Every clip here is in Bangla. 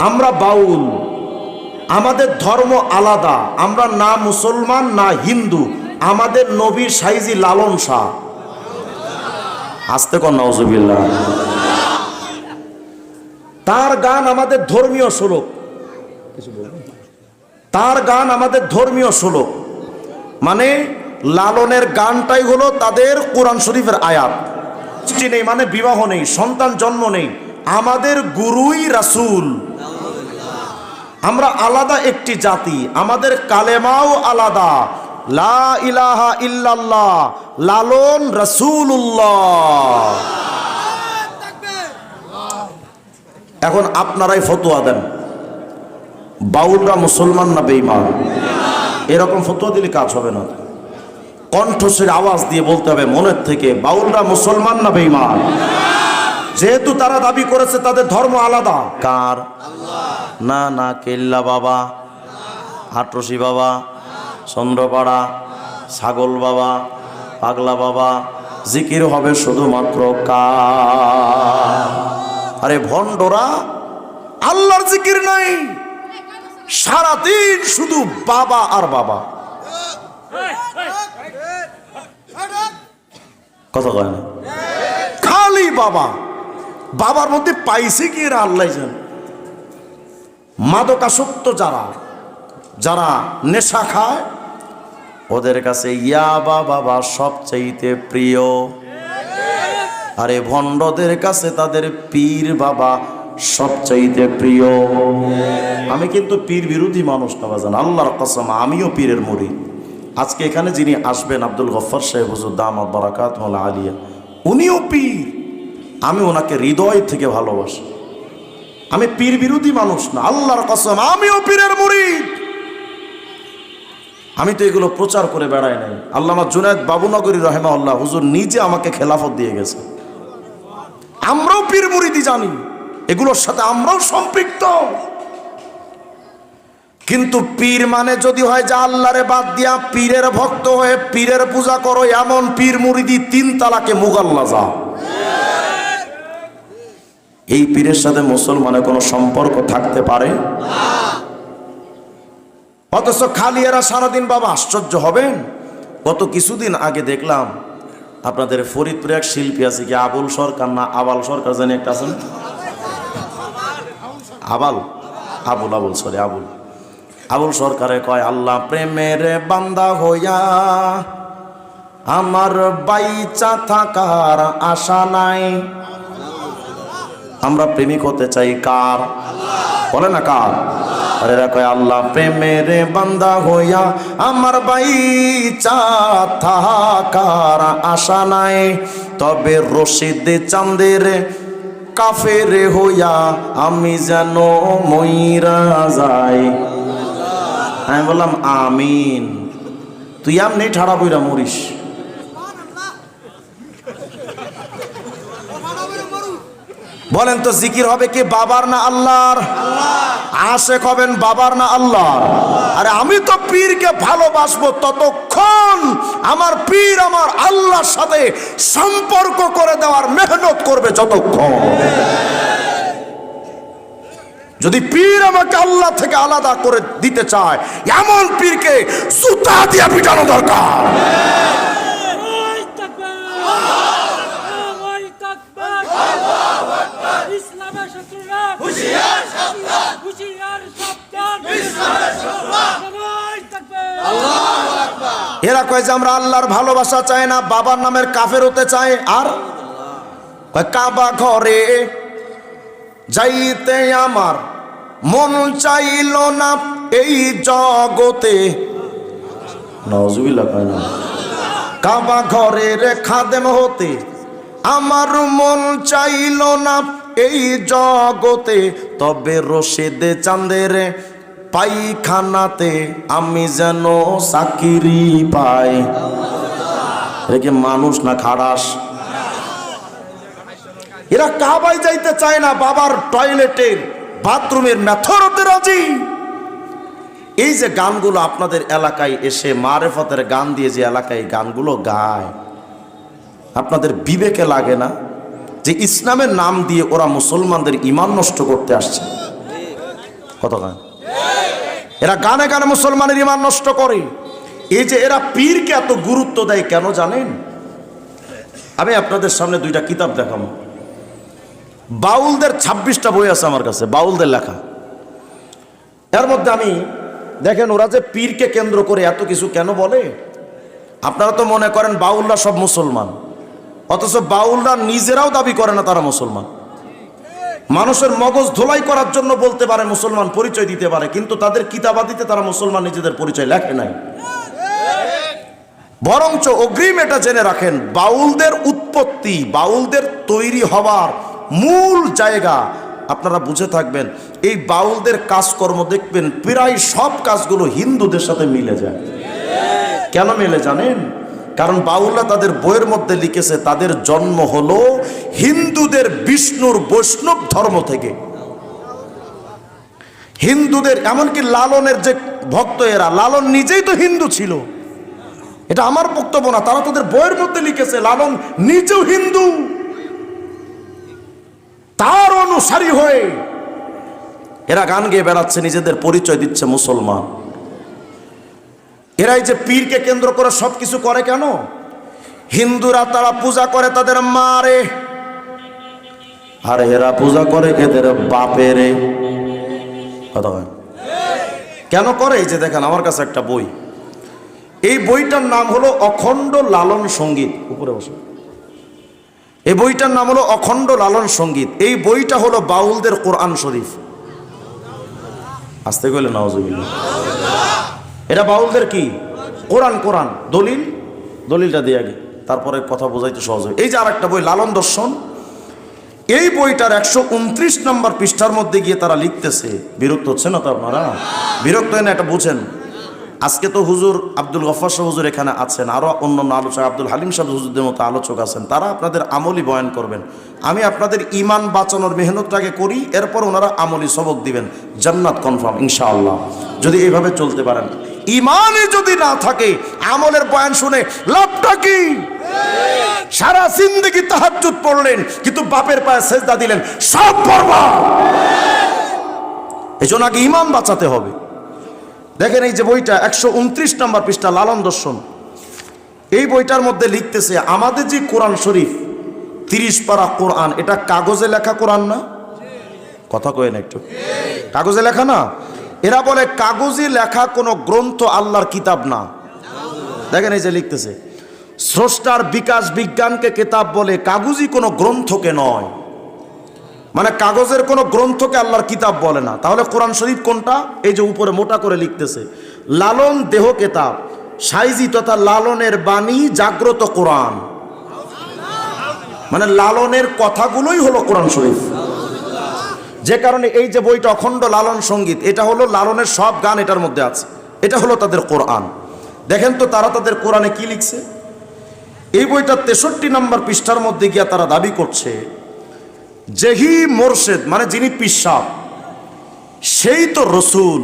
আমরা বাউল। আমাদের ধর্ম আলাদা। আমরা না মুসলমান, না হিন্দু। আমাদের নবীর সাইজি লালন শাহ। আসতে নজবিল্লা তার গান আমাদের ধর্মীয় শ্লোক। তার গান আমাদের ধর্মীয় শ্লোক। মানে লালনের গানটাই হলো তাদের কোরআন শরীফের আয়াত। নেই মানে বিবাহ নেই, সন্তান জন্ম নেই। আমাদের গুরুই রাসূল। আমরা আলাদা একটি জাতি, আমাদের কালেমাও আলাদা। লা ইলাহা ইল্লাল্লাহ, লালন রাসূলুল্লাহ। এখন আপনারাই ফতোয়া দেন। বাউলরা মুসলমান না বেঈমান? এরকম ফতোয়া দিলে কাজ হবে না। কণ্ঠস্বরের আওয়াজ দিয়ে বলতে হবে মনের থেকে, বাউলরা মুসলমান না বেঈমান? যেহেতু তারা দাবি করেছে তাদের ধর্ম আলাদা। কার? না না, কেল্লা বাবা, হাটরসি বাবা, চন্দ্রপাড়া, ছাগল বাবা, পাগলা বাবা, জিকির হবে শুধুমাত্র আরে ভণ্ডরা, আল্লাহর জিকির নাই। সারাদিন শুধু বাবা আর বাবা। কথা কয় না? খালি বাবা। বাবার মধ্যে পাইছে কি এরা আল্লাহ জান। মাদকাসক্ত যারা যারা নেশা খায়, ওদের কাছে ইয়াবা বাবা সবচাইতে প্রিয়। আরে ভণ্ডদের কাছে তাদের পীর বাবা সবচাইতে প্রিয়। আমি কিন্তু পীর বিরোধী মানুষ না বাজান, আল্লাহর কসম, আমিও পীরের মুড়ি। আজকে এখানে যিনি আসবেন আব্দুল গফর সাহেব, হুজুর দামাত বারাকাত আলিয়া, উনিও পীর। আমি ওনাকে হৃদয় থেকে ভালোবাসি। আমি পীর বিরোধী মানুষ না, আল্লাহর কসম, আমিও পীরের মুরিদ। আমি তো এগুলো প্রচার করে বেড়াই নাই। আল্লামা জুনায়দ বাবুনগরী রহেমা আল্লাহ হুজুর নিজে আমাকে খেলাফত দিয়ে গেছে। আমরাও পীর মুরিদি জানি, এগুলোর সাথে আমরাও সম্পৃক্ত। কিন্তু পীর মানে যদি হয় যে আল্লাহরে বাদ দিয়া পীরের ভক্ত হয়ে পীরের পূজা করো, এমন পীর মুরিদি তিন তালাকে মুগাল্লা যা এই পীরের সাথে মুসলমানের কোনো সম্পর্ক থাকতে পারে? অথচ খালি এরা সারাদিন বাবা আশ্চর্য হবেন। গত কিছুদিন আগে দেখলাম আপনাদের ফরিদপুরে এক শিল্পী আছে কি, আবুল সরকার না আবাল সরকার জানি একটা আছেন আবাল? আবুল আবুল সরি আবুল। আবুল সরকারে কয়, আল্লাহ প্রেমের বান্দা হইয়া আমার বাইচা থাকার আশা নাই। আমরা প্রেমিক হতে চাই কার? বলে না কার? আরে কয়, আল্লাহ প্রেমের বান্দা হইয়া আমার বাইচা থাকার আশা নাই। তবে রশিদ চাঁদের কাফের হইয়া আমি যেন ময়রা যাই। আমি বললাম, আমিন। তুই আমনি ঠাড়া বইরা মরিস। বলেন তো জিকির হবে কি বাবার না আল্লাহর? আশেক হবেন বাবার না আল্লাহর? আরে আমি তো পীরকে ভালোবাসবো ততক্ষণ আমার পীর আমার আল্লাহর সাথে সম্পর্ক করে দেওয়ার মেহনত করবে যতক্ষণ। যদি পীর আমাকে আল্লাহ থেকে আলাদা করে দিতে চায় এমন পীরকে সুতা দিয়ে পিটানো দরকার। এরা কয় যে আমরা আল্লাহর ভালোবাসা চাই না বাবার নামের কাফের হতে চাই আর? কাবা ঘরে যাইতে আমার মন চাইল না এই জগতে। কাবা ঘরের খাদেম হতে আমার মন চাইল না এই জগতে। তবে রশিদে চাঁদের পাইখানাতে আমি যেন চাকিরি পাই। রেখে মানুষ না খাড়াস? এরা কাবাই যাইতে চায় না বাবার টয়লেটের, বাথরুমের মেথরতে রাজি। এই যে গানগুলো আপনাদের এলাকায় এসে মারেফতের গান দিয়ে যে এলাকায় গানগুলো গায়, আপনাদের বিবেকে লাগে না যে ইসলামের নাম দিয়ে ওরা মুসলমানদের ইমান নষ্ট করতে আসছে? কত গান? এরা গানে গানে মুসলমানের ইমান নষ্ট করে। এই যে এরা পীরকে এত গুরুত্ব দেয়, কেন জানেন? আমি আপনাদের সামনে দুইটা কিতাব দেখাবো। বাউলদের ছাব্বিশটা বই আছে আমার কাছে, বাউলদের লেখা। এর মধ্যে আমি, দেখেন, ওরা যে পীরকে কেন্দ্র করে এত কিছু কেন বলে? আপনারা তো মনে করেন বাউলরা সব মুসলমান। অথচ বাউলরা নিজেরাও দাবি করে না তারা মুসলমান। মানুষের মগজ ধোলাই করার জন্য বলতে পারে, মুসলমান পরিচয় দিতে পারে, কিন্তু তাদের কিতাবাদিতে তারা মুসলমান নিজেদের পরিচয় লেখে নাই। বরঞ্চ অগ্রিম এটা জেনে রাখেন, বাউলদের উৎপত্তি, বাউলদের তৈরি হওয়ার মূল জায়গা, আপনারা বুঝে থাকবেন, এই বাউলদের কাজকর্ম দেখবেন, প্রায় সব কাজগুলো হিন্দুদের সাথে মিলে যায়। কেন মিলে জানেন? কারণ বাউলা তাদের বইয়ের মধ্যে লিখেছে, তাদের জন্ম হলো হিন্দুদের বিষ্ণুর বৈষ্ণব ধর্ম থেকে। হিন্দুদের, এমনকি লালনের যে ভক্ত এরা, লালন নিজেই তো হিন্দু ছিল। এটা আমার বক্তব্য না, তারা তাদের বইয়ের মধ্যে লিখেছে, লালন নিজেও হিন্দু। তার অনুসারী হয়ে এরা গান গেয়ে বেড়াচ্ছে, নিজেদের পরিচয় দিচ্ছে মুসলমান। এরাই যে পীরকে কেন্দ্র করে সব কিছু করে কেন? হিন্দুরা তারা পূজা করে তাদের মারে। আর এরা পূজা করে এদের বাপেরে। কথা কেন করে? এই যে দেখেন, আমার কাছে একটা বই। এই বইটার নাম হলো অখণ্ড লালন সংগীত। উপরে বসে। এই বইটার নাম হলো অখণ্ড লালন সংগীত। এই বইটা হলো বাউলদের কোরআন শরীফ। আসতে গেলে নওয়াজবিল্লা এটা বাউলদের কি? কোরআন কোরআন। দলিল? দলিলটা দিয়ে আগে। তারপরে কথা বোঝাইতে সহজ হয়। এই যে আর একটা বই, লালন দর্শন। এই বইটার একশো উনত্রিশ নম্বর পৃষ্ঠার মধ্যে গিয়ে তারা লিখতেছে। বিরক্ত হচ্ছে না তো আপনারা? বিরক্ত হয় না, এটা বুঝেন। আজকে তো হুজুর আব্দুল গফার শাহ হুজুর এখানে আছেন। আরও অন্যান্য আলোচক আব্দুল হালিম সাহেব হুজুরদের মতো আলোচক আছেন। তারা আপনাদের আমলি বয়ান করবেন। আমি আপনাদের ইমান বাঁচানোর মেহনতটাকে করি, এরপর ওনারা আমলি সবক দিবেন। জান্নাত কনফার্ম, ইনশাআল্লাহ। যদি এইভাবে চলতে পারেন। ইমানই যদি না থাকে, আমলের বয়ান শুনে লাভটা কি? সারা জিন্দগি তাহাজ্জুদ পড়লেন, কিন্তু বাপের পায়ে সেজদা দিলেন, সব পড়বা এই জন্য আগে ইমান বাঁচাতে হবে। দেখেন এই যে বইটা, একশো উনত্রিশ নম্বর পৃষ্ঠা, লালন দর্শন। এই বইটার মধ্যে লিখতেছে, আমাদের যে কোরআন শরীফ, তিরিশ পারা কোরআন, এটা কাগজে লেখা কোরআন না? কথা কয়ে না একটু। কাগজে লেখা না? এরা বলে, কাগজে লেখা কোনো গ্রন্থ আল্লাহর কিতাব না। দেখেন এই যে লিখতেছে, স্রষ্টার বিকাশ বিজ্ঞানকে কিতাব বলে, কাগজই কোনো গ্রন্থকে নয়। মানে কাগজের কোনো গ্রন্থকে আল্লাহর কিতাব বলে না। তাহলে কোরআন শরীফ কোনটা? এই যে উপরে মোটা করে লিখতেছে, লালন দেহ কেতাব, সাইজি তথা লালনের বাণী জাগ্রত কোরআন। মানে লালনের কথাগুলোই হলো কোরআন শরীফ। যে কারণে এই যে বইটা অখণ্ড লালন সংগীত, এটা হলো লালনের সব গান এটার মধ্যে আছে। এটা হলো তাদের কোরআন। দেখেন তো তারা তাদের কোরআনে কি লিখছে? এই বইটা তেষট্টি নম্বর পৃষ্ঠার মধ্যে গিয়া তারা দাবি করছে, যেহি মোরশেদ মানে যিনি পিসাব, সেই তো রসুল।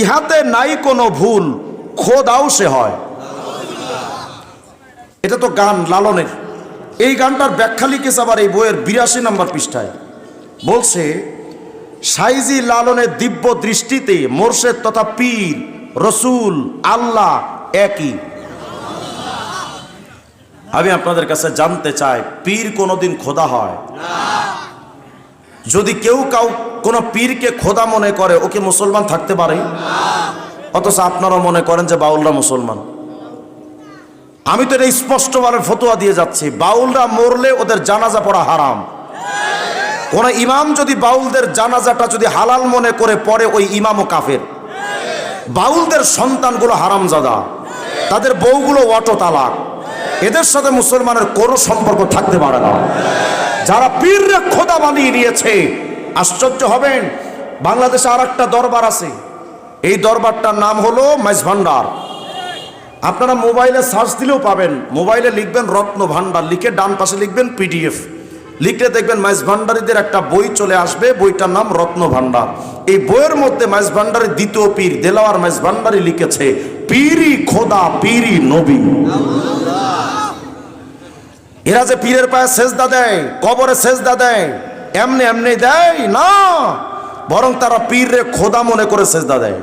ইহাতে নাই কোনো ভুল, খোদাও সে হয়। এটা তো গান লালনের। এই গানটার ব্যাখ্যা লিখেছে আবার এই বইয়ের বিরাশি নম্বর পৃষ্ঠায়। বলছে, সাইজি লালনের দিব্য দৃষ্টিতে মোরশেদ তথা পীর, রসুল, আল্লাহ একই। আমি আপনাদের কাছে জানতে চাই, পীর কোনোদিন খোদা হয়? যদি কেউ কাউ, কোনো পীরকে খোদা মনে করে, ওকে মুসলমান থাকতে পারে? অথচ আপনারা মনে করেন যে বাউলরা মুসলমান। আমি তো এটা স্পষ্টভাবে ফতোয়া দিয়ে যাচ্ছি, বাউলরা মরলে ওদের জানাজা পড়া হারাম। কোন ইমাম যদি বাউলদের জানাজাটা যদি হালাল মনে করে পড়ে, ওই ইমামও কাফের। বাউলদের সন্তানগুলো হারামজাদা। তাদের বউগুলো অটো তালাক এদের সাথে মুসলমানের কোনো সম্পর্ক থাকতে পারে না। যারা পীররে খোদা বানিয়ে নিয়েছে আশ্চর্য হবেন। বাংলাদেশে আর একটা দরবার আছে। এই দরবারটার নাম হলো মাইজ ভান্ডার। আপনারা মোবাইলে সার্চ দিলেও পাবেন। মোবাইলে লিখবেন রত্ন ভান্ডার, লিখে ডান পাশে লিখবেন পিডিএফ। লিখলে দেখবেন মাইস ভান্ডারীদের একটা বই চলে আসবে, বইটার নাম রত্ন ভান্ডার। এই বইয়ের মধ্যে মাইস ভান্ডারের দ্বিতীয় পীর দেলাওয়ার মাইস ভান্ডারী লিখেছে, পীরি খোদা, পীরি নবী। এরা যে পীরের পায়ে সেজদা দেয়, কবরে সেজদা দেয়, এমনি এমনি দেয় না, বরং তারা পীররে খোদা মনে করে সেজদা দেয়।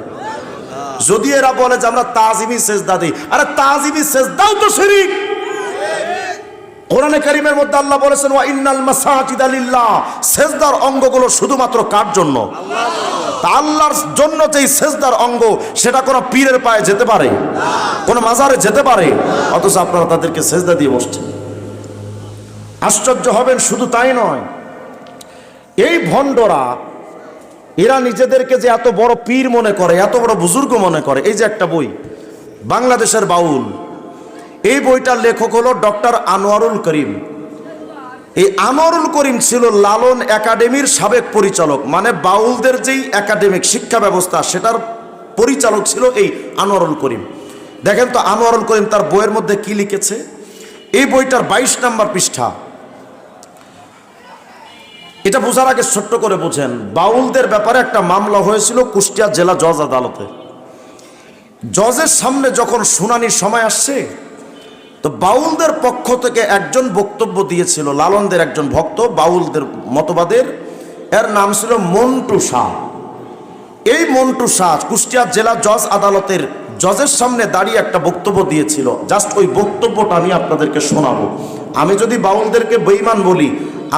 যদি এরা বলে যে আমরা তাজিমি সেজদা দিই, আরে তাজিমি সেজদাও তো শিরিক। কোরআনে কারিমের মধ্যে আল্লাহ বলেছেন, ওয়া ইন্নাল মাসাজিদ আলিল্লাহ সেজদার অঙ্গগুলো শুধুমাত্র কার জন্য? তা আল্লাহর জন্য যেই সেজদার অঙ্গ, সেটা কোনো পীরের পায়ে যেতে পারে? কোনো মাজারে যেতে পারে? অথচ আপনারা তাদেরকে সেজদা দিয়ে বসছেন। আশ্চর্য হবেন, শুধু তাই নয়। এই ভণ্ডরা, এরা নিজেদেরকে যে এত বড় পীর মনে করে, এত বড় বুজুর্গ মনে করে, এই যে একটা বই, বাংলাদেশের বাউল। এই বইটার লেখক হলো ডক্টর আনোয়ারুল করিম। এই আনোয়ারুল করিম ছিল লালন একাডেমির সাবেক পরিচালক মানে বাউলদের যেই একাডেমিক শিক্ষা ব্যবস্থা, সেটার পরিচালক ছিল এই আনোয়ারুল করিম। দেখেন তো আনোয়ারুল করিম তার বইয়ের মধ্যে কি লিখেছে? এই বইটার বাইশ নাম্বার পৃষ্ঠা। এটা বোঝার আগে ছোট্ট করে বোঝেন, বাউলদের ব্যাপারে একটা মামলা হয়েছিল কুষ্টিয়া জেলা জজ আদালতে। জজের সামনে যখন শুনানির সময় আসছে তো বাউলদের পক্ষ থেকে একজন বক্তব্য দিয়েছিল, লালনদের একজন ভক্ত, বাউলদের মতবাদের। এর নাম ছিল মন্টু শাহ। এই মন্টু শাহ কুষ্টিয়া জেলা জজ আদালতের জজের সামনে দাঁড়িয়ে একটা বক্তব্য দিয়েছিল। জাস্ট ওই বক্তব্যটা আমি আপনাদেরকে শোনাবো। আমি যদি বাউলদেরকে বেইমান বলি,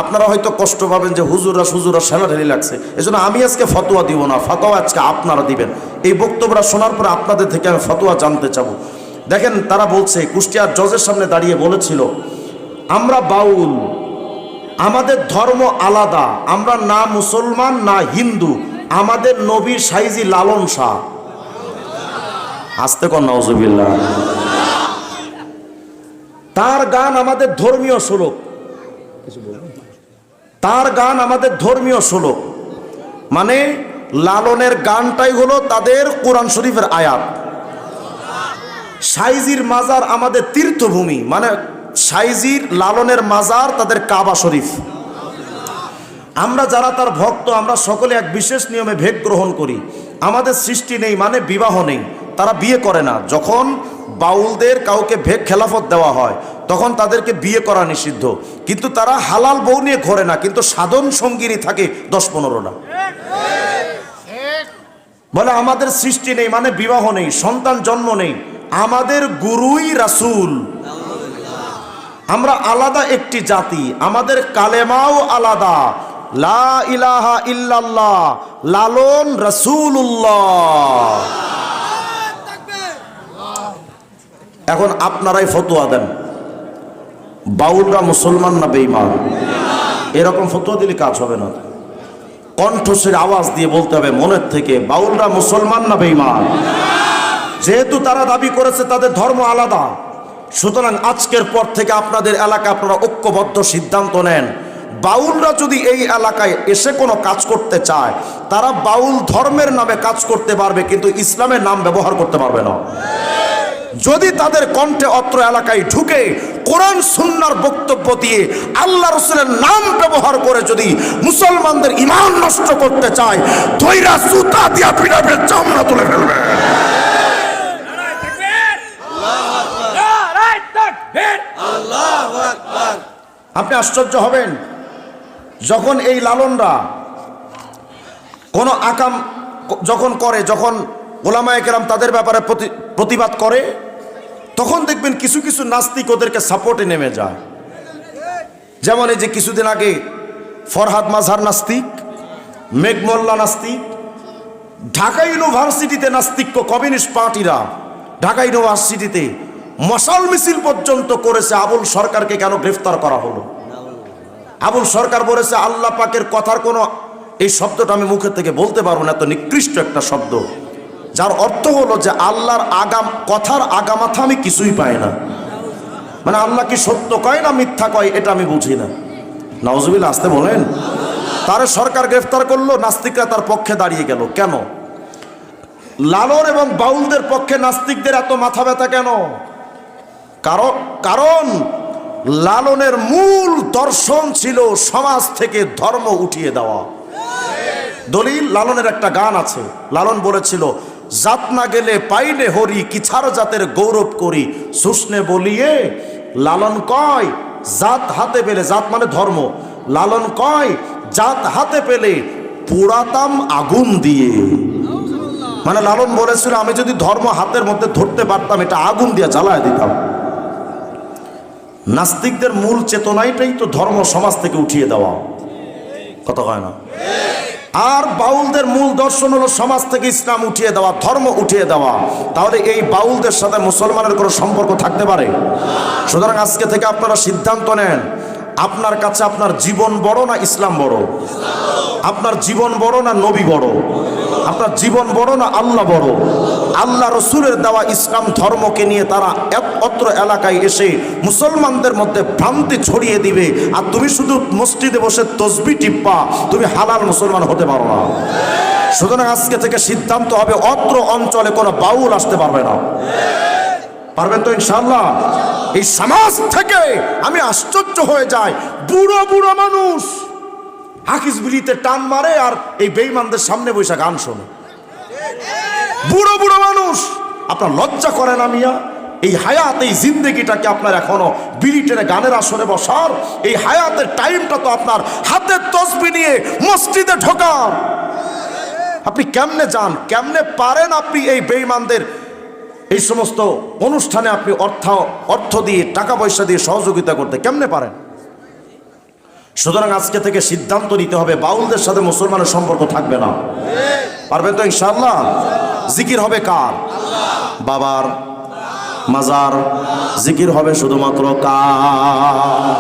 আপনারা হয়তো কষ্ট পাবেন যে হুজুরা সুজুরা সেলাঢেলি লাগছে। এজন্য আমি আজকে ফতোয়া দিব না, ফতোয়া আজকে আপনারা দিবেন। এই বক্তব্যটা শোনার পর আপনাদের থেকে আমি ফতোয়া জানতে চাবো। দেখেন তারা বলছে, কুষ্টিয়ার জজের সামনে দাঁড়িয়ে বলেছিল, আমরা বাউল, আমাদের ধর্ম আলাদা, আমরা না মুসলমান, না হিন্দু, আমাদের নবী সাইজি লালন শাহ। আসতে কর তার গান আমাদের ধর্মীয় শ্লোক। তার গান আমাদের ধর্মীয় শ্লোক। মানে লালনের গানটাই হলো তাদের কোরআন শরীফের আয়াত। সাইজির মাজার আমাদের তীর্থভূমি মানে সাইজির লালনের মাজার তাদের কাবা শরীফ। আমরা যারা তার ভক্ত, আমরা সকলে এক বিশেষ নিয়মে ভেদ গ্রহণ করি। আমাদের সৃষ্টি নেই মানে বিবাহ নেই। তারা বিয়ে করে না। যখন বাউলদের কাউকে ভেগ খেলাফত দেওয়া হয়, তখন তাদেরকে বিয়ে করা নিষিদ্ধ। কিন্তু তারা হালাল বউ নিয়ে ঘোরে না, কিন্তু সাধন সঙ্গিনী থাকে দশ পনেরোটা বলে, আমাদের সৃষ্টি নেই মানে বিবাহ নেই, সন্তান জন্ম নেই। আমাদের গুরুই রাসুল। আমরা আলাদা একটি জাতি, আমাদের কালেমাও আলাদা। লা ইলাহা ইল্লাল্লাহ, লালন রাসূলুল্লাহ। এখন আপনারাই ফতোয়া দেন। বাউলরা মুসলমান না বেঈমান? এরকম ফতোয়া দিলে কাজ হবে না। কণ্ঠস্বর আওয়াজ দিয়ে বলতে হবে, মনের থেকে, বাউলরা মুসলমান না বেঈমান? যেহেতু তারা দাবি করেছে তাদের ধর্ম আলাদা, সুতরাং আজকের পর থেকে আপনাদের এলাকা আপনারা ঐক্যবদ্ধ সিদ্ধান্ত নেন। বাউলরা যদি এই এলাকায় এসে কোনো কাজ করতে চায়, তারা বাউল ধর্মের নামে কাজ করতে পারবে, কিন্তু ইসলামের নাম ব্যবহার করতে পারবে না। যদি তাদের কণ্ঠে অত্র এলাকায় ঢুকে কোরআন, সুন্নার বক্তব্য দিয়ে আল্লাহ রসুলের নাম ব্যবহার করে যদি মুসলমানদের ইমান নষ্ট করতে চায় ধৈরা সুতা দিয়া পিড়াবে চামড়া তুলে ফেলবে। আশ্চর্য হবেন। যখন এই লালনরা কোনো আকাম যখন করে, যখন ওলামায় কেরাম তাদের ব্যাপারে প্রতি- প্রতিবাদ করে, তখন দেখবেন কিছু কিছু নাস্তিক ওদেরকে সাপোর্টে নেমে যায়। যেমন এই যে কিছুদিন আগে ফরহাদ মাঝহার নাস্তিক মেঘমল্লা নাস্তিক, ঢাকা ইউনিভার্সিটিতে নাস্তিক্য কমিউনিস্ট পার্টিরা ঢাকা ইউনিভার্সিটিতে মশাল মিছিল পর্যন্ত করেছে আবুল সরকারকে কেন গ্রেফতার করা হলো? আবুল সরকার বলেছে, আল্লাহ পাকের কথার কোনো, এই শব্দটা আমি মুখের থেকে বলতে পারব না, এত নিকৃষ্ট একটা শব্দ। যার অর্থ হলো যে আল্লাহর আগাম, কথার আগামাথা আমি কিছুই পাই না। মানে আল্লাহ কি সত্য কয় না মিথ্যা কয়, এটা আমি বুঝি না। নওয়াজবিল আসতে বলেন। তার সরকার গ্রেফতার করল, নাস্তিকরা তার পক্ষে দাঁড়িয়ে গেল। কেন? লালন এবং বাউলদের পক্ষে নাস্তিকদের এত মাথা ব্যথা কেন? কারণ কারণ লালনের মূল দর্শন ছিল সমাজ থেকে ধর্ম উঠিয়ে দেওয়া। দলিল, লালনের একটা গান আছে। লালন বলেছিল, জাত না গেলে পাইলে হরি কিছার জাতের গৌরব করি? সুস্নে বলিয়ে, লালন কয়, জাত হাতে পেলে জাত মানে ধর্ম। লালন কয়, জাত হাতে পেলে পোড়াতাম আগুন দিয়ে। মানে লালন বলেছিল, আমি যদি ধর্ম হাতের মধ্যে ধরতে পারতাম, এটা আগুন দিয়ে জ্বালায় দিতাম। নাস্তিকদের মূল চেতনাইটাই তো ধর্ম সমাজ থেকে উঠিয়ে দেওয়া। কথা হয় না? আর বাউলদের মূল দর্শন হলো সমাজ থেকে ইসলাম উঠিয়ে দেওয়া, ধর্ম উঠিয়ে দেওয়া। তাহলে এই বাউলদের সাথে মুসলমানের কোনো সম্পর্ক থাকতে পারে? সুতরাং আজকে থেকে আপনারা সিদ্ধান্ত নেন, আপনার কাছে আপনার জীবন বড় না ইসলাম বড়? আপনার জীবন বড় না নবী বড়? আপনার জীবন বড় না আল্লাহ বড়? আল্লাহ রসুলের দেওয়া ইসলাম ধর্মকে নিয়ে তারা অত্র এলাকায় এসে মুসলমানদের মধ্যে ভ্রান্তি ছড়িয়ে দিবে। আর তুমি শুধু মসজিদে বসে তসবি টিপ্পা তুমি হালাল মুসলমান হতে পারো না। সুতরাং আজকে থেকে সিদ্ধান্ত হবে, অত্র অঞ্চলে কোনো বাউল আসতে পারবে না। পারবেন তো ইনশাল্লাহ এই সমাজ থেকে আমি আশ্চর্য হয়ে যাই। বুড়ো বুড়ো মানুষ। হাকিস বিলিতে টান মারে আর এই বেইমানদের সামনে বৈশা গান শোনে। বুড়ো বুড়ো মানুষ, আপনার লজ্জা করে না মিয়া? এই হায়াত, এই জিন্দগিটাকে আপনার এখনও বিড়ি টেনে গানের আসরে বসার, এই হায়াতের টাইমটা তো আপনার হাতের তসবি নিয়ে মসজিদে ঢোকার। আপনি কেমনে যান, কেমনে পারেন আপনি এই বেইমানদের এই সমস্ত অনুষ্ঠানে আপনি অর্থ অর্থ দিয়ে, টাকা পয়সা দিয়ে সহযোগিতা করতে কেমনে পারেন? সুতরাং আজকে থেকে সিদ্ধান্ত নিতে হবে, বাউলদের সাথে মুসলমানের সম্পর্ক থাকবে না। পারবেন তো ইনশাল্লাহ জিকির হবে কার? বাবার। মাজার। জিকির হবে শুধুমাত্র কার?